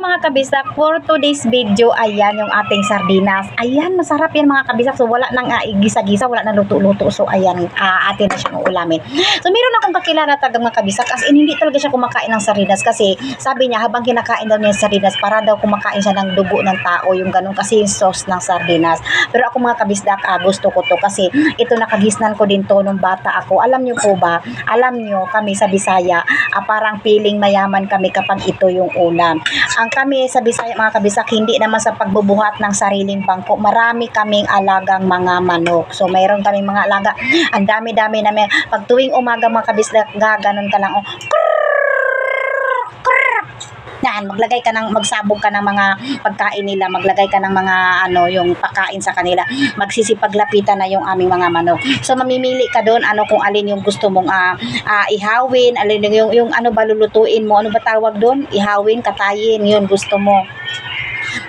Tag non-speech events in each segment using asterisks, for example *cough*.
mga kabisdak, for today's video, ayan yung ating sardinas. Ayan, masarap yan mga kabisdak. So wala nang uh, gisa-gisa, wala nang luto-luto. So ayan, uh, atin na siyang ulamin. So meron akong kakilala tagang mga kabisdak as in hindi talaga siya kumakain ng sardinas kasi sabi niya habang kinakain daw niya sardinas para daw kumakain siya ng dugo ng tao, yung ganun kasi yung sauce ng sardinas. Pero ako mga kabisdak, ah, gusto ko to kasi ito nakagisnan ko din to nung bata ako. Alam niyo po ba, alam niyo kami sa Bisaya, ah, parang feeling mayaman kami kapag ito yung ulam. Ang kami sa Bisaya mga kabisak, hindi naman sa pagbubuhat ng sariling bangko. Marami kaming alagang mga manok. So mayroon kaming mga alaga. Ang dami-dami namin. Pag tuwing umaga mga kabisak, gaganon ka lang. Oh, yan, maglagay ka ng, magsabog ka ng mga pagkain nila, maglagay ka ng mga, ano, yung pagkain sa kanila. Magsisipaglapitan na yung aming mga manok. So, mamimili ka doon, ano, kung alin yung gusto mong ah, ah, ihawin, alin yung, yung ano ba lulutuin mo, ano ba tawag doon? Ihawin, katayin, yun gusto mo.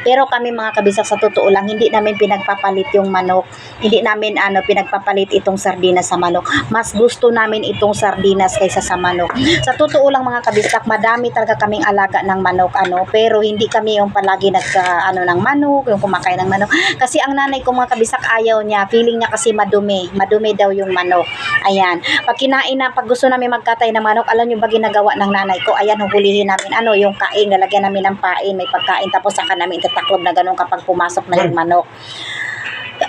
Pero kami mga kabisak sa totoo lang, hindi namin pinagpapalit yung manok. Hindi namin ano pinagpapalit itong sardinas sa manok. Mas gusto namin itong sardinas kaysa sa manok. Sa totoo lang mga kabisak, madami talaga kaming alaga ng manok ano, pero hindi kami yung palagi nagka ano ng manok, yung kumakain ng manok. Kasi ang nanay ko mga kabisak ayaw niya, feeling niya kasi madumi. Madumi daw yung manok. Ayan. Pag kinain na, pag gusto namin magkatay ng manok, alam niyo ba ginagawa ng nanay ko? Ayan, huhulihin namin ano, yung kain, lalagyan namin ng pain, may pagkain, tapos saka namin itataklob na ganun kapag pumasok na yung manok.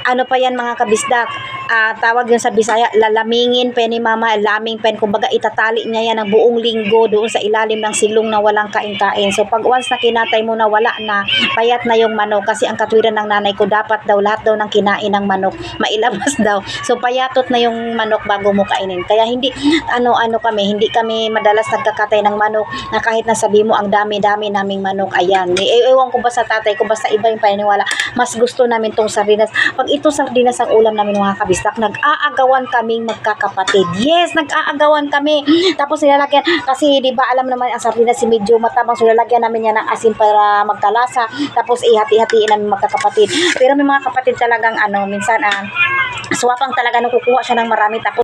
Ano pa yan mga kabisdak? Ah, tawag yun sa Bisaya, lalamingin pen ni mama, laming pen. Kumbaga itatali niya yan ng buong linggo doon sa ilalim ng silong na walang kain-kain. So pag once na kinatay mo na wala na, payat na yung manok. Kasi ang katwiran ng nanay ko, dapat daw lahat daw ng kinain ng manok, *laughs* mailabas daw. So payatot na yung manok bago mo kainin. Kaya hindi, ano-ano kami, hindi kami madalas nagkakatay ng manok na kahit nasabi mo ang dami-dami naming manok, ayan. E- ewan ko ba sa tatay ko, basta iba yung paniniwala. Mas gusto namin tong sardinas. Pag ito sardinas ang ulam namin mga kabistak, nag-aagawan kaming magkakapatid. Yes, nag-aagawan kami. Tapos nilalagyan, kasi di ba alam naman ang sardinas si medyo matabang, so nilalagyan namin yan ng asin para magkalasa. Tapos ihati-hatiin namin magkakapatid. Pero may mga kapatid talagang ano, minsan ah, swapang talaga nung kukuha siya ng marami tapos